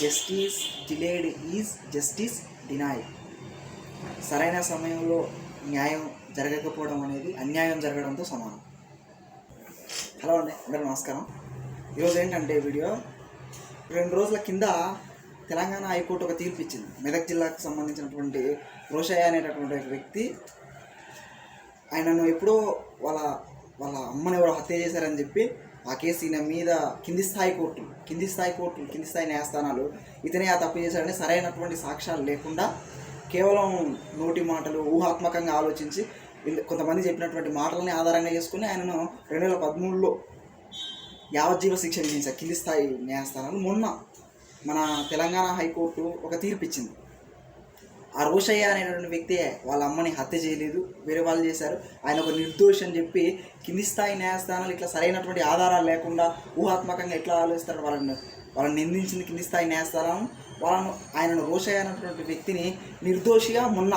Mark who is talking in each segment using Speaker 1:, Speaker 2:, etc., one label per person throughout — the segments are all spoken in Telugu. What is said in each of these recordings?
Speaker 1: Justice delayed is justice deny సరైన సమయంలో న్యాయం జరగకపోవడం అనేది అన్యాయం జరగడంతో సమానం. హలో అండి అందరూ నమస్కారం. ఈరోజు ఏంటంటే వీడియో రెండు రోజుల కింద తెలంగాణ హైకోర్టు ఒక తీర్పు ఇచ్చింది. మెదక్ జిల్లాకు సంబంధించినటువంటి రోషయ్య అనేటటువంటి ఒక వ్యక్తి ఆయనను ఎప్పుడో వాళ్ళ వాళ్ళ అమ్మని ఎవరో హత్య చేశారని చెప్పి ఆ కేసు ఈయన మీద కింది స్థాయి కోర్టు కింది స్థాయి కోర్టులు కింది స్థాయి న్యాయస్థానాలు ఇతనే ఆ తప్పు చేశాడని సరైనటువంటి సాక్ష్యాలు లేకుండా కేవలం నోటి మాటలు ఊహాత్మకంగా ఆలోచించి వీళ్ళు కొంతమంది చెప్పినటువంటి మాటలని ఆధారంగా చేసుకుని ఆయనను రెండు వేల పదమూడులో యావజ్జీవ శిక్ష విధించారు. కింది స్థాయి న్యాయస్థానాలు మొన్న మన తెలంగాణ హైకోర్టు ఒక తీర్పు ఇచ్చింది. ఆ రోషయ్య అనేటువంటి వ్యక్తి వాళ్ళ అమ్మని హత్య చేయలేదు వేరే వాళ్ళు చేశారు. ఆయన ఒక నిర్దోషి అని చెప్పి కింది స్థాయి న్యాయస్థానాలు ఇట్లా సరైనటువంటి ఆధారాలు లేకుండా ఊహాత్మకంగా ఎట్లా ఆలోచిస్తారు వాళ్ళని వాళ్ళని నిందించింది కింది స్థాయి న్యాయస్థానం. వాళ్ళను ఆయనను రోషయ్య అనేటువంటి వ్యక్తిని నిర్దోషిగా మొన్న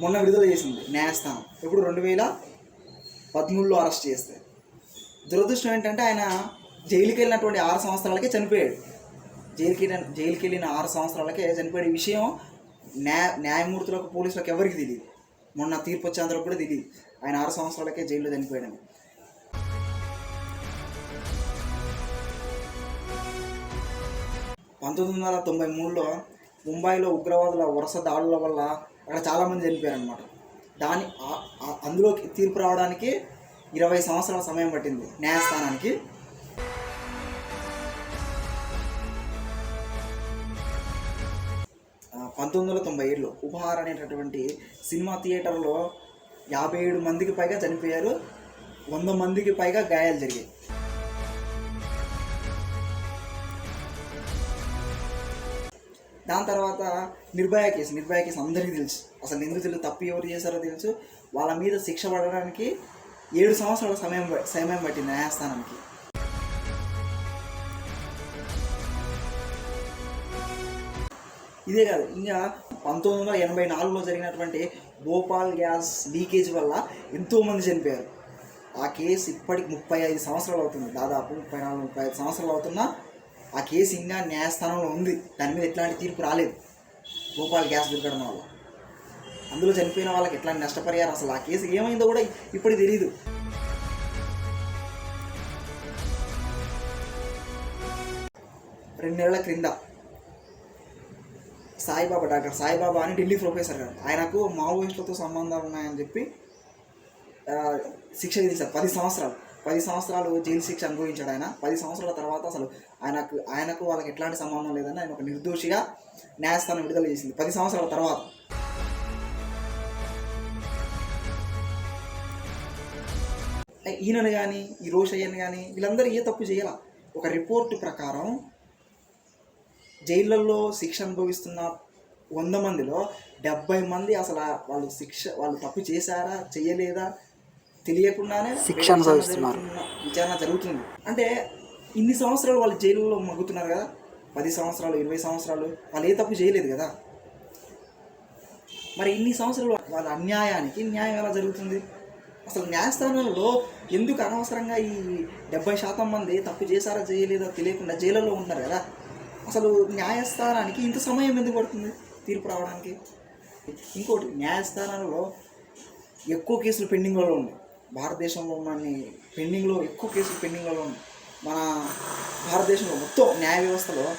Speaker 1: మొన్న విడుదల చేసింది న్యాయస్థానం. ఇప్పుడు రెండు వేల పదమూడులో అరెస్ట్ చేస్తే. దురదృష్టం ఏంటంటే ఆయన జైలుకి వెళ్ళినటువంటి ఆరు సంవత్సరాలకే చనిపోయాడు. జైలుకి జైలుకి వెళ్ళిన ఆరు సంవత్సరాలకే చనిపోయే విషయం న్యాయ న్యాయమూర్తులకు పోలీసులకు ఎవరికి తెలియదు మొన్న తీర్పు వచ్చేంతలో కూడా తెలియదు ఆయన ఆరు సంవత్సరాలకే జైల్లో చనిపోయాడని. పంతొమ్మిది వందల తొంభై మూడులో ముంబైలో ఉగ్రవాదుల వరుస దాడుల వల్ల అక్కడ చాలామంది చనిపోయారు అనమాట దాని అందులోకి తీర్పు రావడానికి ఇరవై సంవత్సరాల సమయం పట్టింది న్యాయస్థానానికి. పంతొమ్మిది వందల తొంభై ఏడులో ఉపహార్ అనేటటువంటి సినిమా థియేటర్లో యాభై ఏడు మందికి పైగా చనిపోయారు. వంద మందికి పైగా గాయాలు జరిగాయి. దాని తర్వాత నిర్భయ కేసు నిర్భయ కేసు అందరికీ తెలుసు. అసలు నిందితులు తప్పు ఎవరు చేశారో తెలుసు. వాళ్ళ మీద శిక్ష పడడానికి ఏడు సంవత్సరాల సమయం సమయం పట్టింది న్యాయస్థానానికి. ఇదే కాదు ఇంకా పంతొమ్మిది వందల ఎనభై నాలుగులో జరిగినటువంటి భోపాల్ గ్యాస్ లీకేజ్ వల్ల ఎంతోమంది చనిపోయారు. ఆ కేసు ఇప్పటికి ముప్పై ఐదు సంవత్సరాలు అవుతుంది. దాదాపు ముప్పై నాలుగు ముప్పై ఐదు సంవత్సరాలు అవుతున్నా ఆ కేసు ఇంకా న్యాయస్థానంలో ఉంది. దాని మీద ఎట్లాంటి తీర్పు రాలేదు. భోపాల్ గ్యాస్ దుర్ఘటన వల్ల అందులో చనిపోయిన వాళ్ళకి ఎట్లాంటి నష్టపరిహారం? అసలు ఆ కేసు ఏమైందో కూడా ఇప్పుడు తెలియదు రెండు నెలల క్రింద సాయిబాబా డాక్టర్ సాయిబాబా అని ఢిల్లీ ప్రొఫెసర్ గారు. ఆయనకు మావోయిస్టులతో సంబంధాలు ఉన్నాయని చెప్పి శిక్ష విధించారు. పది సంవత్సరాలు. పది సంవత్సరాలు జైలు శిక్ష అనుభవించాడు ఆయన. పది సంవత్సరాల తర్వాత అసలు ఆయనకు ఆయనకు వాళ్ళకి ఎట్లాంటి సంబంధం లేదని ఆయన ఒక నిర్దోషిగా న్యాయస్థానం విడుదల చేసింది. పది సంవత్సరాల తర్వాత. ఈయనను కానీ ఈ రోషయ్యను కానీ వీళ్ళందరూ ఏ తప్పు చేయాల. ఒక రిపోర్ట్ ప్రకారం జైళ్ళల్లో శిక్ష అనుభవిస్తున్న వంద మందిలో డెబ్బై మంది అసలు వాళ్ళు శిక్ష వాళ్ళు తప్పు చేశారా చేయలేదా తెలియకుండానే
Speaker 2: శిక్ష
Speaker 1: విచారణ
Speaker 2: అనుభవిస్తున్నారు.
Speaker 1: విచారణ జరుగుతుంది. అంటే ఇన్ని సంవత్సరాలు వాళ్ళు జైలులో మగ్గుతున్నారు కదా? పది సంవత్సరాలు ఇరవై సంవత్సరాలు వాళ్ళు ఏ తప్పు చేయలేదు కదా? మరి ఇన్ని సంవత్సరాలు వాళ్ళ అన్యాయానికి న్యాయం ఎలా జరుగుతుంది? అసలు న్యాయస్థానంలో ఎందుకు అనవసరంగా ఈ డెబ్బై శాతం మంది తప్పు చేశారా చేయలేదో తెలియకుండా జైలులో ఉంటారు కదా? అసలు న్యాయస్థానానికి ఇంత సమయం ఎందుకు పడుతుంది తీర్పు రావడానికి? ఇంకోటి న్యాయస్థానంలో ఎక్కువ కేసులు పెండింగ్లలో ఉన్నాయి. భారతదేశంలో ఉన్న పెండింగ్లో ఎక్కువ కేసులు పెండింగ్లలో ఉన్నాయి. మన భారతదేశంలో మొత్తం న్యాయ వ్యవస్థలో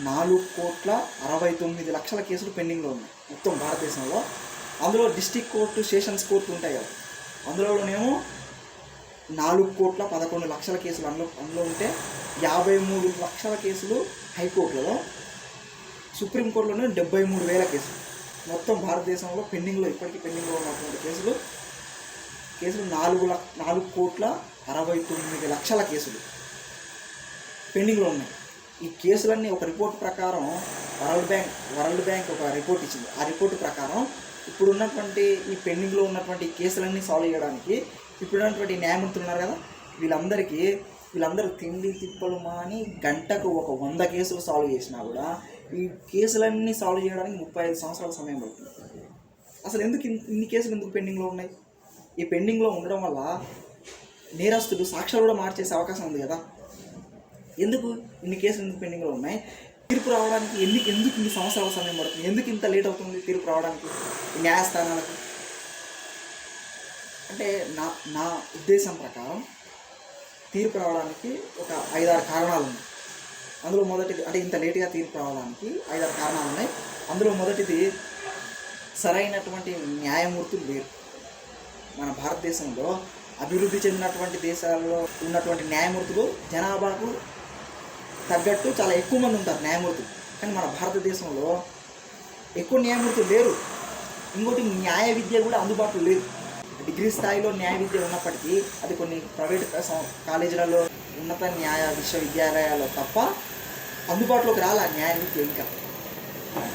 Speaker 1: నాలుగు కోట్ల అరవై తొమ్మిది లక్షల కేసులు పెండింగ్లో ఉన్నాయి. మొత్తం భారతదేశంలో. అందులో డిస్టిక్ కోర్టు సెషన్స్ కోర్టు ఉంటాయి కదా. అందులోనేమో నాలుగు కోట్ల పదకొండు లక్షల కేసులు అందులో అందులో ఉంటే యాభై మూడు లక్షల కేసులు హైకోర్టులో సుప్రీంకోర్టులోనే డెబ్బై మూడు వేల కేసులు. మొత్తం భారతదేశంలో పెండింగ్లో ఇప్పటికీ పెండింగ్లో ఉన్నటువంటి కేసులు కేసులు నాలుగు లక్ష నాలుగు కోట్ల అరవై తొమ్మిది లక్షల కేసులు పెండింగ్లో ఉన్నాయి. ఈ కేసులన్నీ ఒక రిపోర్ట్ ప్రకారం వరల్డ్ బ్యాంక్ వరల్డ్ బ్యాంక్ ఒక రిపోర్ట్ ఇచ్చింది. ఆ రిపోర్ట్ ప్రకారం ఇప్పుడు ఉన్నటువంటి ఈ పెండింగ్లో ఉన్నటువంటి కేసులన్నీ సాల్వ్ చేయడానికి ఇప్పుడు ఉన్నటువంటి న్యాయమూర్తులు ఉన్నారు కదా వీళ్ళందరికీ వీళ్ళందరూ తిండి తిప్పలు మాని గంటకు ఒక వంద కేసులు సాల్వ్ చేసినా కూడా ఈ కేసులన్నీ సాల్వ్ చేయడానికి ముప్పై ఐదు సంవత్సరాల సమయం పడుతుంది. అసలు ఎందుకు ఇన్ని కేసులు ఎందుకు పెండింగ్లో ఉన్నాయి? ఈ పెండింగ్లో ఉండడం వల్ల నేరస్తుడు సాక్ష్యాలు కూడా మార్చేసే అవకాశం ఉంది కదా. ఎందుకు ఇన్ని కేసులు ఎందుకు పెండింగ్లో ఉన్నాయి? తీర్పు రావడానికి ఎందుకు ఎందుకు ఇన్ని సంవత్సరాల సమయం పడుతుంది? ఎందుకు ఇంత లేట్ అవుతుంది తీర్పు రావడానికి? న్యాయస్థానాలకు అంటే నా నా ఉద్దేశం ప్రకారం తీర్పు రావడానికి ఒక ఐదారు కారణాలు ఉన్నాయి అందులో మొదటిది అంటే ఇంత లేటుగా తీర్పు రావడానికి ఐదారు కారణాలు ఉన్నాయి అందులో మొదటిది సరైనటువంటి న్యాయమూర్తులు లేరు. మన భారతదేశంలో అభివృద్ధి చెందినటువంటి దేశాల్లో ఉన్నటువంటి న్యాయమూర్తులు జనాభాకు తగ్గట్టు చాలా ఎక్కువ మంది ఉంటారు న్యాయమూర్తులు. కానీ మన భారతదేశంలో ఎక్కువ న్యాయమూర్తులు లేరు. ఇంకోటి న్యాయ విద్య కూడా అందుబాటులో లేదు. డిగ్రీ స్థాయిలో న్యాయ విద్య ఉన్నప్పటికీ అది కొన్ని ప్రైవేట్ కాలేజీలలో ఉన్నత న్యాయ విశ్వవిద్యాలయాల్లో తప్ప అందుబాటులోకి రాలే ఆ న్యాయ విద్య ఇంకా?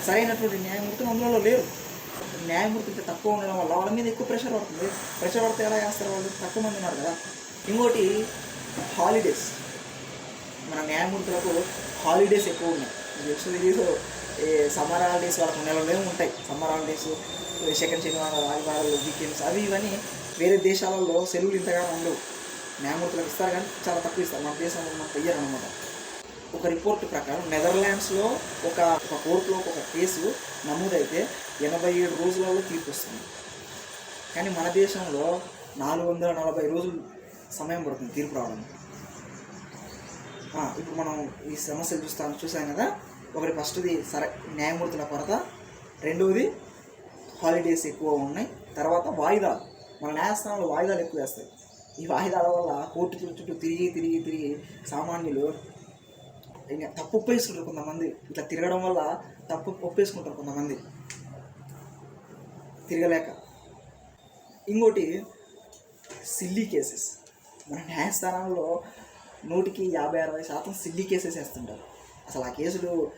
Speaker 1: సరైనటువంటి న్యాయమూర్తులు అందులో లేరు. న్యాయమూర్తి ఇంత తక్కువ ఉండడం వల్ల వాళ్ళ మీద ఎక్కువ ప్రెషర్ పడుతుంది. ప్రెషర్ పడితే ఎలా చేస్తారు వాళ్ళు? తక్కువ మంది ఉన్నారు కదా. ఇంకోటి హాలిడేస్. మన న్యాయమూర్తులకు హాలిడేస్ ఎక్కువ ఉన్నాయి. మీకు తెలియదు సమ్మర్ హాలిడేస్ వాళ్ళకు నెలలోనే ఉంటాయి. సమ్మర్ హాలిడేస్ సెకండ్ శనివారం ఆదివారాలు వీకెండ్స్ అవి ఇవన్నీ వేరే దేశాలలో సెలవులు ఇంతగా ఉండవు. న్యాయమూర్తులకు ఇస్తారు కానీ చాలా తక్కువ ఇస్తారు. మన దేశంలో మనకు అయ్యారు అనమాట ఒక రిపోర్ట్ ప్రకారం నెదర్లాండ్స్లో ఒక ఒక కోర్టులో ఒక కేసు నమోదైతే ఎనభై ఏడు రోజులలో తీర్పు వస్తుంది. కానీ మన దేశంలో నాలుగు వందల నలభై రోజులు సమయం పడుతుంది తీర్పు రావడానికి. ఇప్పుడు మనం ఈ సమస్యలు చూస్తాం చూసాం కదా? ఒకటి ఫస్ట్ది సరే న్యాయమూర్తుల కొరత. రెండవది హాలిడేస్ ఎక్కువ ఉన్నాయి. తర్వాత వాయిదాలు. మన న్యాయస్థానంలో వాయిదాలు ఎక్కువ వేస్తాయి. ఈ వాయిదాల వల్ల కోర్టు చుట్టూ చుట్టూ తిరిగి తిరిగి తిరిగి సామాన్యులు ఇంకా తప్పు ఒప్పేసుకుంటారు కొంతమంది. ఇట్లా తిరగడం వల్ల తప్పు ఒప్పేసుకుంటారు కొంతమంది. తిరగలేక. ఇంకోటి సిల్లీ కేసెస్. మన న్యాయస్థానంలో నూటికి యాభై అరవై శాతం సిల్లీ కేసెస్ వేస్తుంటారు. అసలు ఆ కేసులు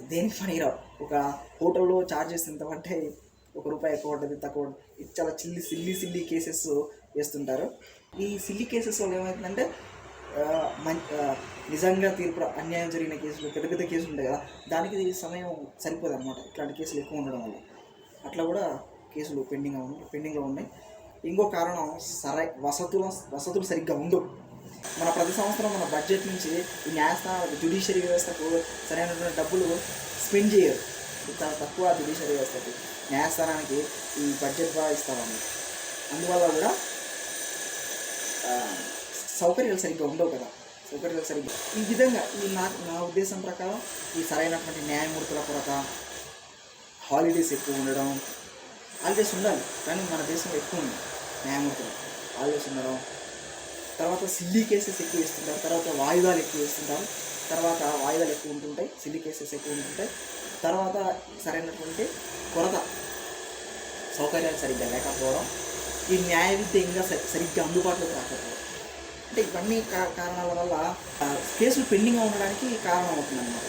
Speaker 1: దేనికి పనికిరావు ఒక హోటల్లో చార్జెస్ ఎంత అంటే ఒక రూపాయి ఎక్కువ ఉంటుంది తక్కువ ఉంటుంది. చాలా చిల్లి సిల్లీ సిల్లీ కేసెస్ వేస్తుంటారు. ఈ సిల్లీ కేసెస్ వల్ల ఏమవుతుందంటే ఆ, నిజంగా తీర్పు అన్యాయం జరిగిన కేసులు పెద్ద పెద్ద కేసులు ఉంటాయి కదా దానికి సమయం సరిపోదు అనమాట ఇట్లాంటి కేసులు ఎక్కువ ఉండడం వల్ల. అట్లా కూడా కేసులు పెండింగ్ ఉన్నాయి పెండింగ్లో ఉన్నాయి. ఇంకో కారణం సరై వసతులు వసతులు సరిగ్గా ఉండవు. మన ప్రతి సంవత్సరం మన బడ్జెట్ నుంచి ఈ న్యాయస్థానాలకు జ్యుడిషియరీ వ్యవస్థకు సరైనటువంటి డబ్బులు స్పెండ్ చేయరు. చాలా తక్కువ జ్యుడిషియరీ వ్యవస్థకి న్యాయస్థానానికి ఈ బడ్జెట్ బాగా ఇస్తామని. అందువల్ల కూడా సౌకర్యాలు సరిగ్గా ఉండవు కదా. సౌకర్యాలు సరిగ్గా ఈ విధంగా ఈ నా నా ఉద్దేశం ప్రకారం ఈ సరైనటువంటి న్యాయమూర్తుల కొరత హాలిడేస్ ఎక్కువ ఉండడం హాలిడేస్ ఉండాలి కానీ మన దేశంలో ఎక్కువ ఉంది న్యాయమూర్తులు. హాలిడేస్ ఉండడం తర్వాత సిల్లీ కేసెస్ ఎక్కువ ఇస్తుంటారు తర్వాత వాయిదాలు ఎక్కువ ఇస్తుంటారు తర్వాత వాయిదాలు ఎక్కువ ఉంటుంటాయి. సిల్లీ కేసెస్ ఎక్కువ ఉంటుంటాయి. తర్వాత సరైనటువంటి కొరత సౌకర్యాలు సరిగ్గా లేకపోవడం ఈ న్యాయ విద్య ఇంకా సరి- సరిగ్గా అందుబాటులోకి రాకపోవడం. అంటే ఇవన్నీ కారణాల వల్ల కేసులు పెండింగ్గా ఉండడానికి కారణం అవుతుందన్నమాట.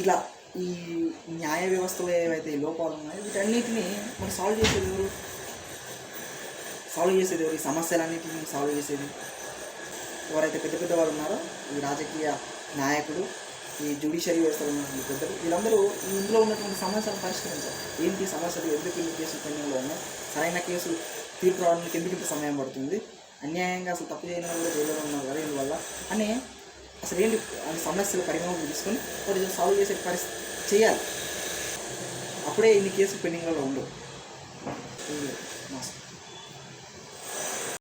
Speaker 1: ఇలా ఈ న్యాయ వ్యవస్థలో ఏవైతే లోపాలు ఉన్నాయో వీటన్నిటిని మనం సాల్వ్ చేసేది ఎవరు? సాల్వ్ చేసేది ఎవరు ఈ సమస్యలన్నిటిని సాల్వ్ చేసేది? ఎవరైతే పెద్ద పెద్ద వాళ్ళు ఉన్నారో ఈ రాజకీయ నాయకుడు ఈ జ్యుడిషియరీ వ్యవస్థలో ఉన్నటువంటి పెద్దలు వీళ్ళందరూ ఈ ఇందులో ఉన్నటువంటి సమస్యలను పరిష్కరించారు ఏంటి సమస్యలు? ఎందుకు ఇన్ని కేసులు పెండింగ్లో ఉన్నాయి? సరైన కేసు తీర్పు రావడానికి ఎందుకు ఇంత సమయం పడుతుంది? అన్యాయంగా అసలు తప్పు చేయని వాళ్ళు కూడా జైల్లో ఉన్నారు కదా ఇందువల్ల. అని అసలు ఏంటి ఆ సమస్యలు పరిమాణం తీసుకొని వాటి సాల్వ్ చేసే పరిస్థితి చేయాలి. అప్పుడే ఇన్ని కేసులు పెండింగ్లలో ఉండవు. ఇది మస్తు